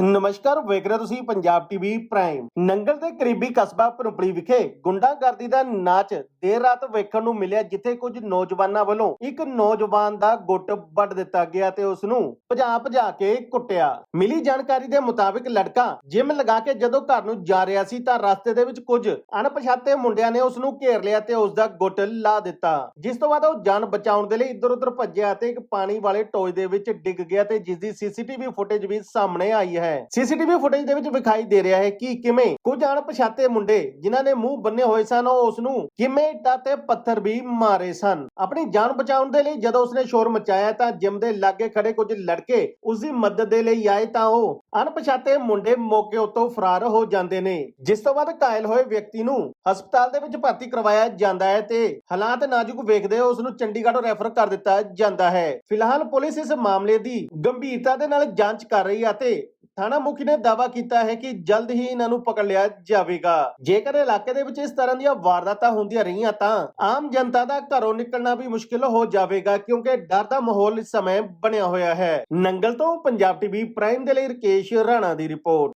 ਨਮਸਕਾਰ, ਵੇਖ ਰਹੇ ਤੁਸੀਂ ਪੰਜਾਬ ਟੀਵੀ ਪ੍ਰਾਈਮ। ਨੰਗਲ ਦੇ ਕਰੀਬੀ ਕਸਬਾ ਪਰੁਪਲੀ ਵਿਖੇ ਗੁੰਡਾਗਰਦੀ ਦਾ ਨਾਚ ਦੇਰ ਰਾਤ ਵੇਖਣ ਨੂੰ ਮਿਲਿਆ, ਜਿੱਥੇ ਕੁਝ ਨੌਜਵਾਨਾਂ ਵੱਲੋਂ ਇੱਕ ਨੌਜਵਾਨ ਦਾ ਗੁੱਟ ਵੱਢ ਦਿੱਤਾ ਗਿਆ ਤੇ ਉਸ ਨੂੰ ਭਜਾ ਭਜਾ ਕੇ ਕੁੱਟਿਆ। ਮਿਲੀ ਜਾਣਕਾਰੀ ਦੇ ਮੁਤਾਬਿਕ ਲੜਕਾ ਜਿਮ ਲਗਾ ਕੇ ਜਦੋਂ ਘਰ ਨੂੰ ਜਾ ਰਿਹਾ ਸੀ ਤਾਂ ਰਸਤੇ ਦੇ ਵਿੱਚ ਕੁਝ ਅਣਪਛਾਤੇ ਮੁੰਡਿਆਂ ਨੇ ਉਸ ਨੂੰ ਘੇਰ ਲਿਆ ਤੇ ਉਸ ਦਾ ਗੁੱਟ ਲਾ ਦਿੱਤਾ। ਜਿਸ ਤੋਂ ਬਾਅਦ ਉਹ ਜਾਨ ਬਚਾਉਣ ਦੇ ਲਈ ਇੱਧਰ ਉੱਧਰ ਭੱਜਿਆ ਤੇ ਇੱਕ ਪਾਣੀ ਵਾਲੇ ਟੋਏ ਦੇ ਵਿੱਚ ਡਿੱਗ ਗਿਆ ਤੇ ਜਿਸ ਦੀ ਸੀਸੀਟੀਵੀ ਫੁਟੇਜ ਵੀ ਸਾਹਮਣੇ ਆਈ ਹੈ। ਹੈ। ਸੀਸੀਟੀਵੀ ਫੁਟੇਜ ਦੇ ਵਿੱਚ ਵਿਖਾਈ ਦੇ ਰਿਹਾ ਹੈ ਕਿ ਕਿਵੇਂ ਕੁਝ ਅਣਪਛਾਤੇ ਮੁੰਡੇ ਜਿਨ੍ਹਾਂ ਨੇ ਮੂੰਹ ਬੰਨੇ ਹੋਏ ਸਨ, ਉਹ ਉਸ ਨੂੰ ਕਿਵੇਂ ਇੱਟਾਂ ਤੇ ਪੱਥਰ ਵੀ ਮਾਰੇ ਸਨ। ਆਪਣੀ ਜਾਨ ਬਚਾਉਣ ਦੇ ਲਈ ਜਦੋਂ ਉਸਨੇ ਸ਼ੋਰ ਮਚਾਇਆ ਤਾਂ ਜਿਮ ਦੇ ਲਾਗੇ ਖੜੇ ਕੁਝ ਲੜਕੇ ਉਸ ਦੀ ਮਦਦ ਦੇ ਲਈ ਆਏ ਤਾਂ ਉਹ ਅਣਪਛਾਤੇ ਮੁੰਡੇ ਮੌਕੇ ਉੱਤੋਂ ਫਰਾਰ ਹੋ ਜਾਂਦੇ ਨੇ, ਜਿਸ ਤੋਂ ਬਾਅਦ ਘਾਇਲ ਹੋਏ ਵਿਅਕਤੀ ਨੂੰ ਹਸਪਤਾਲ ਦੇ ਵਿੱਚ ਭਰਤੀ ਕਰਵਾਇਆ ਜਾਂਦਾ ਹੈ ਤੇ ਹਾਲਾਤ ਨਾਜ਼ੁਕ ਵੇਖਦੇ ਉਸ ਨੂੰ ਚੰਡੀਗੜ੍ਹ ਰੈਫਰ ਕਰ ਦਿੱਤਾ ਜਾਂਦਾ ਹੈ। ਫਿਲਹਾਲ ਪੁਲਿਸ ਇਸ ਮਾਮਲੇ ਦੀ ਗੰਭੀਰਤਾ ਦੇ ਨਾਲ ਜਾਂਚ ਕਰ ਰਹੀ ਹੈ ਅਤੇ ਥਾਣਾ ਮੁਖੀ ਨੇ ਦਾਅਵਾ ਕੀਤਾ ਹੈ ਕਿ ਜਲਦ ਹੀ ਇਹਨਾਂ ਨੂੰ ਪਕੜ ਲਿਆ ਜਾਵੇਗਾ। ਜੇਕਰ ਇਲਾਕੇ ਦੇ ਵਿੱਚ ਇਸ ਤਰ੍ਹਾਂ ਦੀਆਂ ਵਾਰਦਾਤਾਂ ਹੁੰਦੀਆਂ ਰਹੀਆਂ ਤਾਂ ਆਮ ਜਨਤਾ ਦਾ ਘਰੋਂ ਨਿਕਲਣਾ ਵੀ ਮੁਸ਼ਕਿਲ ਹੋ ਜਾਵੇਗਾ, ਕਿਉਂਕਿ ਡਰ ਦਾ ਮਾਹੌਲ ਇਸ ਸਮੇਂ ਬਣਿਆ ਹੋਇਆ ਹੈ। ਨੰਗਲ ਤੋਂ ਪੰਜਾਬ ਟੀਵੀ ਪ੍ਰਾਈਮ ਦੇ ਲਈ ਰਕੇਸ਼ ਰਾਣਾ ਦੀ ਰਿਪੋਰਟ।